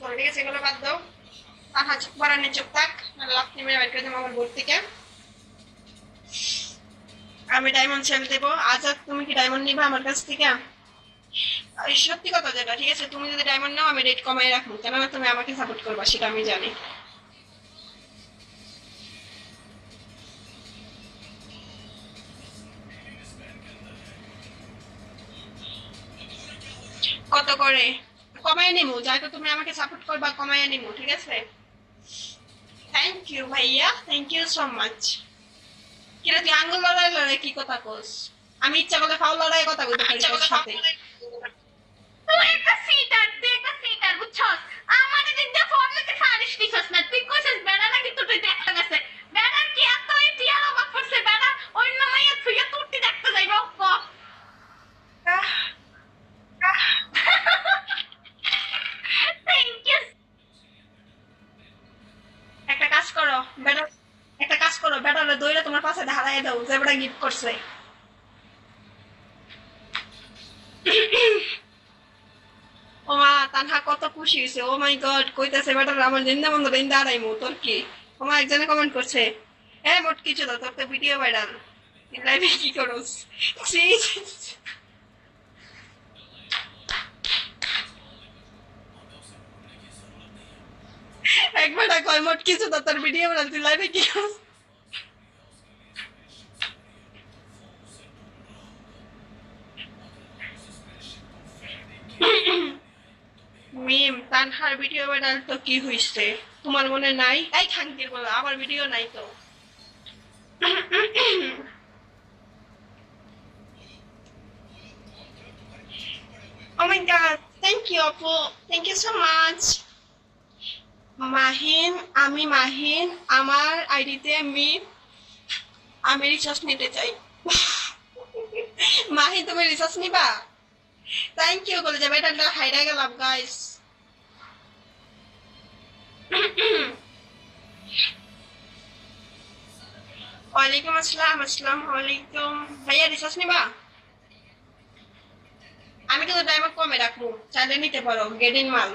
করো ঠিক বাদ দাও। আর হাত বাড়ানি চুপ থাক আপনি মেরে বের করে দেবো আমার বোর্ড থেকে। আমি ডায়মন্ড সেল দেবো। আজাদ, তুমি কি ডায়মন্ড নিবা আমার কাছ থেকে? সত্যি কথা যেটা, ঠিক আছে? তুমি যদি ডায়মন্ড নাও, আমি রেট কমাই রাখব। কেননা তুমি আমাকে সাপোর্ট করবা, সেটা আমি জানি। কত করে? কমায় নিমু, যাই তো তুমি আমাকে সাপোর্ট করবা, কমায় নিমু, ঠিক আছে? থ্যাংক ইউ ভাইয়া থ্যাংক ইউ সো মাচ কিরে, তুই আঙ্গুল লড়াই লড়াই কি কথা কোস? আমি ইচ্ছা করলে ফাউল লড়াই কথা বলতে পারি তোর সাথে তুই একটা সিটার তুই একটা সিটার বুঝছস আমার দিন দিয়ে ফোন লইতে ফারিস দিছস না তুই কইছস বেড়া নাকি তোর দেখতে গেছে বেড়ার কি এত এটিয়ার অবাক করছে বেড়া অন্য মাইয়া তুই তুই দেখতে যাইব ক থ্যাংক ইউ একটা কাজ করো একটা কাজ করো তোমার পাশে দাও গিফট করছে। ও মা, তানহা কত খুশি হয়েছে। ও মাই গড কইতাছে বেটার আমার জিন্দা দিন দাঁড়াইমু তোর কি? ও মা একজনে কমেন্ট করছে, এ মোট কিছু তো তোর তো ভিডিও ভাইরাল লাইভে কি করস? ছি। কয় মোট কিছু তো তোর ভিডিও তুই লাইভে কি মিম তানহার ভিডিও ভাইরাল তো কি হইছে? তোমার মনে নাই? এই খাঙ্কির বলো আমার ভিডিও নাই তো। Oh my god, thank you আপু thank you so much. Mahin, আমি মাহিন, আমার আইডিতে আমি আমি রিচার্জ নিতে চাই। মাহিন, তুমি রিচার্জ নিবা? থ্যাংক ইউ বলে যাবে এটা হাইরা গেলাম গাইস ওয়ালাইকুম আসসালাম, আসসালামু আলাইকুম। ভাইয়া রিচার্জ নিবা? আমি কিন্তু টাইমার কমে রাখব, চাইলে নিতে পারো গেডিন মাল।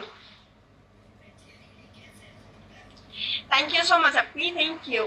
থ্যাংক ইউ সো মাচ আপনি থ্যাংক ইউ